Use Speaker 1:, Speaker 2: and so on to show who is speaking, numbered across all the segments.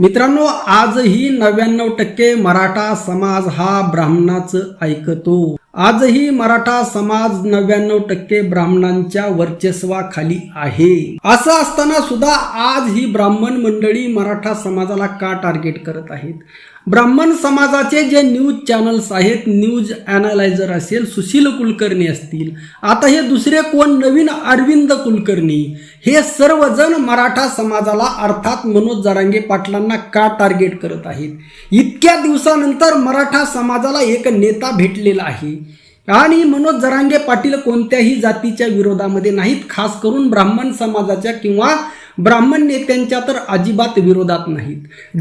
Speaker 1: मित्रांनो आजही नव्याण्णव टक्के मराठा समाज हा ब्राह्मणाचं ऐकतो. आजही मराठा समाज नव्याण्णव टक्के ब्राह्मणांच्या वर्चस्वाखाली आहे. असं असताना सुद्धा आज ही ब्राह्मण मंडळी मराठा समाजाला का टार्गेट करत आहेत? ब्राह्मण समाजाचे जे न्यूज चॅनल्स आहेत न्यूज अनालायझर असेल सुशील कुलकर्णी असतील. आता हे दुसरे कोण? नवीन अरविंद कुलकर्णी. हे सर्वजण मराठा समाजाला अर्थात मनोज जरांगे पाटलांना का टार्गेट करत आहेत? इतक्या दिवसानंतर मराठा समाजाला एक नेता भेटलेला आहे. आणि मनोज जरांगे पाटील कोणत्याही जातीच्या विरोधामध्ये नाहीत खास करून ब्राह्मण समाजाच्या किंवा ब्राह्मण नेत्यांच्या तर अजिबात विरोधात नाहीत.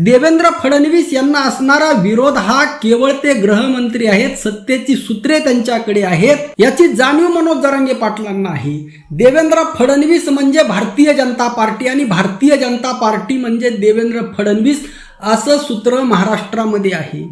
Speaker 1: देवेंद्र फडणवीस यांना असणारा विरोध हा केवळ ते गृहमंत्री आहेत सत्तेची सूत्रे त्यांच्याकडे आहेत याची जाणीव मनोज जरांगे पाटलांना आहे. देवेंद्र फडणवीस म्हणजे भारतीय जनता पार्टी आणि भारतीय जनता पार्टी म्हणजे देवेंद्र फडणवीस असं सूत्र महाराष्ट्रामध्ये आहे.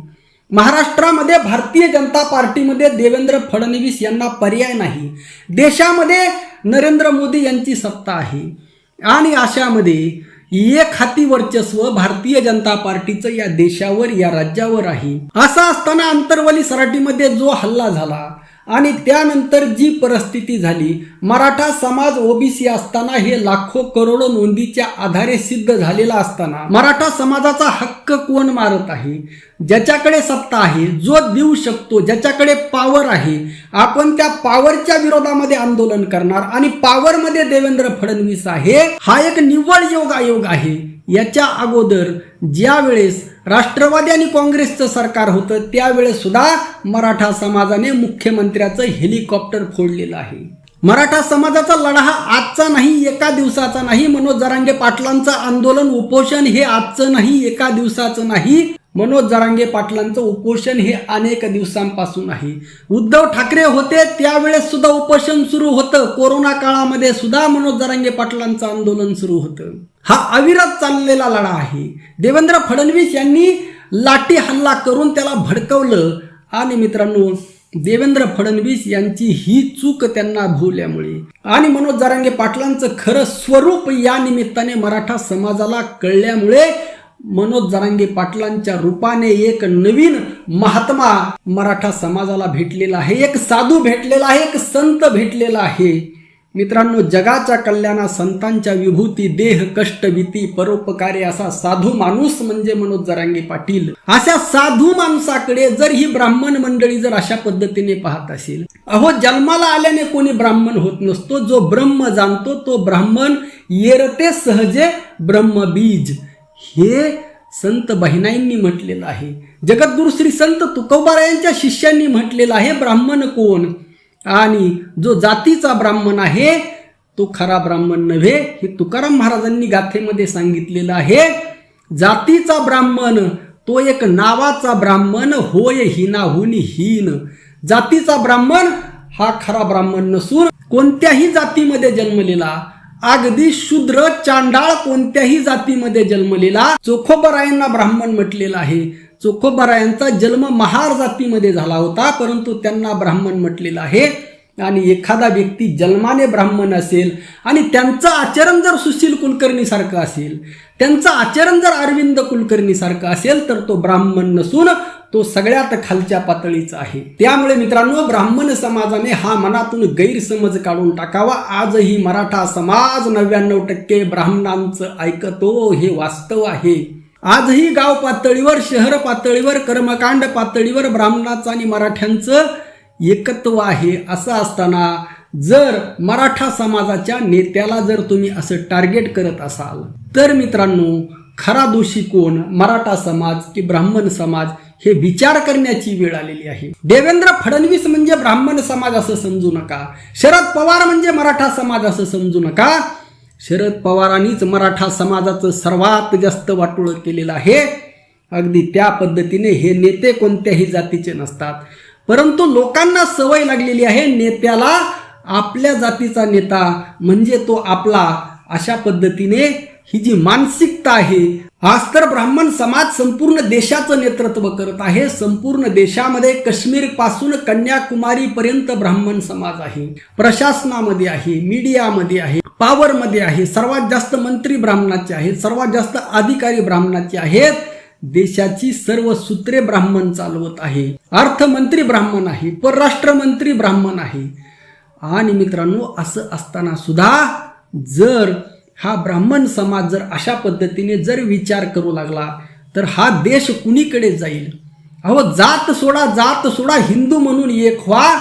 Speaker 1: महाराष्ट्रामध्ये भारतीय जनता पार्टीमध्ये देवेंद्र फडणवीस यांना पर्याय नाही. देशामध्ये नरेंद्र मोदी यांची सत्ता आहे. आणि अशामध्ये एक हाती वर्चस्व भारतीय जनता पार्टीचं या देशावर या राज्यावर आहे. असं असताना अंतरवली सराटीमध्ये जो हल्ला झाला आणि त्यानंतर जी परिस्थिती झाली मराठा समाज ओबीसी असताना हे लाखो करोडो नोंदीच्या आधारे सिद्ध झालेला असताना मराठा समाजाचा हक्क कोण मारत आहे? ज्याच्याकडे सत्ता आहे जो देऊ शकतो ज्याच्याकडे पॉवर आहे आपण त्या पॉवरच्या विरोधामध्ये आंदोलन करणार. आणि पॉवरमध्ये देवेंद्र फडणवीस आहे हा एक निव्वळ योग आयोग आहे. याच्या अगोदर ज्या वेळेस राष्ट्रवादी आणि काँग्रेसचं सरकार होतं त्यावेळेस सुद्धा मराठा समाजाने मुख्यमंत्र्याचं हेलिकॉप्टर फोडलेलं आहे. मराठा समाजाचा लढा हा आजचा नाही एका दिवसाचा नाही. मनोज जरांगे पाटलांचं आंदोलन उपोषण हे आजचं नाही एका दिवसाचं नाही. मनोज जरांगे पाटलांचं उपोषण हे अनेक दिवसांपासून आहे. उद्धव ठाकरे होते त्यावेळेस सुद्धा उपोषण सुरू होतं. कोरोना काळामध्ये सुद्धा मनोज जरांगे पाटलांचं आंदोलन सुरू होतं. हा अविरत चाललेला लढा आहे. देवेंद्र फडणवीस यांनी लाठी हल्ला करून त्याला भडकवलं. आणि मित्रांनो देवेंद्र फडणवीस यांची ही चूक त्यांना भूल्यामुळे आणि मनोज जरांगे पाटलांचं खरं स्वरूप या निमित्ताने मराठा समाजाला कळल्यामुळे मनोज जरांगे पाटलांच्या रूपाने एक नवीन महात्मा मराठा समाजाला भेटलेला आहे एक साधू भेटलेला आहे एक संत भेटलेला आहे. मित्रांनो जगाच्या कल्याणा संतांच्या विभूती देह कष्ट भीती परोपकारी असा साधू माणूस म्हणजे मनोज जरांगे पाटील. अशा साधू माणसाकडे जर ही ब्राह्मण मंडळी जर अशा पद्धतीने पाहत असेल अहो जन्माला आल्याने कोणी ब्राह्मण होत नसतो. जो ब्रह्म जाणतो तो ब्राह्मण येरते सहजे ब्रह्मबीज. हे संत बहिणाईंनी म्हटलेलं आहे. जगद्गुरु श्री संत तुकोबारायांच्या शिष्यांनी म्हटलेलं आहे ब्राह्मण कोण? आणि जो जातीचा ब्राह्मण आहे तो खरा ब्राह्मण नव्हे हे तुकाराम महाराजांनी गाथेमध्ये सांगितलेलं आहे. जातीचा ब्राह्मण तो एक नावाचा ब्राह्मण होय हिनाहून हीन. जातीचा ब्राह्मण हा खरा ब्राह्मण नसून कोणत्याही जातीमध्ये जन्मलेला अगदी शूद्र चांडाळ कोणत्याही जातीमध्ये जन्मलेला चोखोबरायांना ब्राह्मण म्हटलेला आहे. चोखोबरायांचा जन्म महार जातीमध्ये झाला होता परंतु त्यांना ब्राह्मण म्हटलेलं आहे. आणि एखादा व्यक्ती जन्माने ब्राह्मण असेल आणि त्यांचं आचरण जर सुशील कुलकर्णीसारखं असेल त्यांचं आचरण जर अरविंद कुलकर्णीसारखं असेल तर तो ब्राह्मण नसून तो सगळ्यात खालच्या पातळीचा आहे. त्यामुळे मित्रांनो ब्राह्मण समाजाने हा मनातून गैरसमज काढून टाकावा. आजही मराठा समाज नव्याण्णव टक्के ब्राह्मणांचं ऐकतो हे वास्तव आहे. आजही गाव पातळीवर शहर पातळीवर कर्मकांड पातळीवर ब्राह्मणाचं आणि मराठ्यांचं एकत्व आहे. असं असताना जर मराठा समाजाच्या नेत्याला जर तुम्ही असं टार्गेट करत असाल तर मित्रांनो खरा दोषी कोण? मराठा समाज की ब्राह्मण समाज? हे विचार करण्याची वेळ आलेली आहे. देवेंद्र फडणवीस म्हणजे ब्राह्मण समाज असं समजू नका. शरद पवार म्हणजे मराठा समाज असं समजू नका. शरद पवारांनीच मराठा समाजाचं सर्वात जास्त वाटोळ केलेलं आहे. अगदी त्या पद्धतीने हे नेते कोणत्याही जातीचे नसतात. परंतु लोकांना सवय लागलेली आहे नेत्याला आपल्या जातीचा नेता म्हणजे तो आपला अशा पद्धतीने ही जी मानसिकता आहे आज तर ब्राह्मण समाज संपूर्ण देशाचं नेतृत्व करत आहे. संपूर्ण देशामध्ये काश्मीरपासून कन्याकुमारी पर्यंत ब्राह्मण समाज आहे. प्रशासनामध्ये आहे मीडियामध्ये आहे पॉवरमध्ये आहे. सर्वात जास्त मंत्री ब्राह्मणाचे आहेत सर्वात जास्त अधिकारी ब्राह्मणाचे आहेत. देशाची सर्व सूत्रे ब्राह्मण चालवत आहे. अर्थमंत्री ब्राह्मण आहे परराष्ट्र मंत्री ब्राह्मण आहे. आणि मित्रांनो असं असताना सुद्धा जर हा ब्राह्मण समाज जर अशा पद्धतीने जर विचार करू लागला तर हा देश कुणीकडे जाईल? अहो जात सोडा जात सोडा हिंदू म्हणून एक व्हा.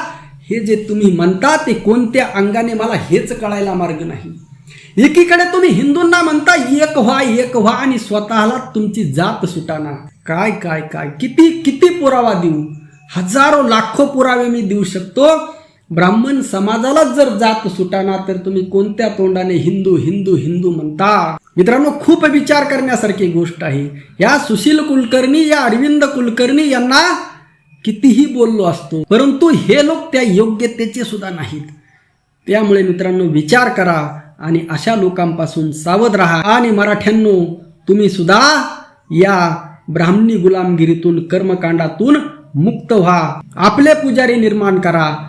Speaker 1: हे जे तुम्ही म्हणता ते कोणत्या अंगाने मला हेच कळायला मार्ग नाही. एकीकडे तुम्ही हिंदूंना म्हणता एक व्हा एक व्हा आणि स्वतःला तुमची जात सुटाना. काय काय काय? किती किती पुरावा देऊ? हजारो लाखो पुरावे मी देऊ शकतो. ब्राह्मण समाजालाच जर जात सुटाना तर तुम्ही कोणत्या तोंडाने हिंदू हिंदू हिंदू म्हणता? मित्रांनो खूप विचार करण्यासारखी गोष्ट आहे. या सुशील कुलकर्णी या अरविंद कुलकर्णी यांना कितीही बोललो असतो परंतु हे लोक त्या योग्यतेचे सुद्धा नाहीत. त्यामुळे मित्रांनो विचार करा आणि अशा लोकांपासून सावध राहा. आणि मराठ्यांनो तुम्ही सुद्धा या ब्राह्मणी गुलामगिरीतून कर्मकांडातून मुक्त व्हा. आपले पुजारी निर्माण करा.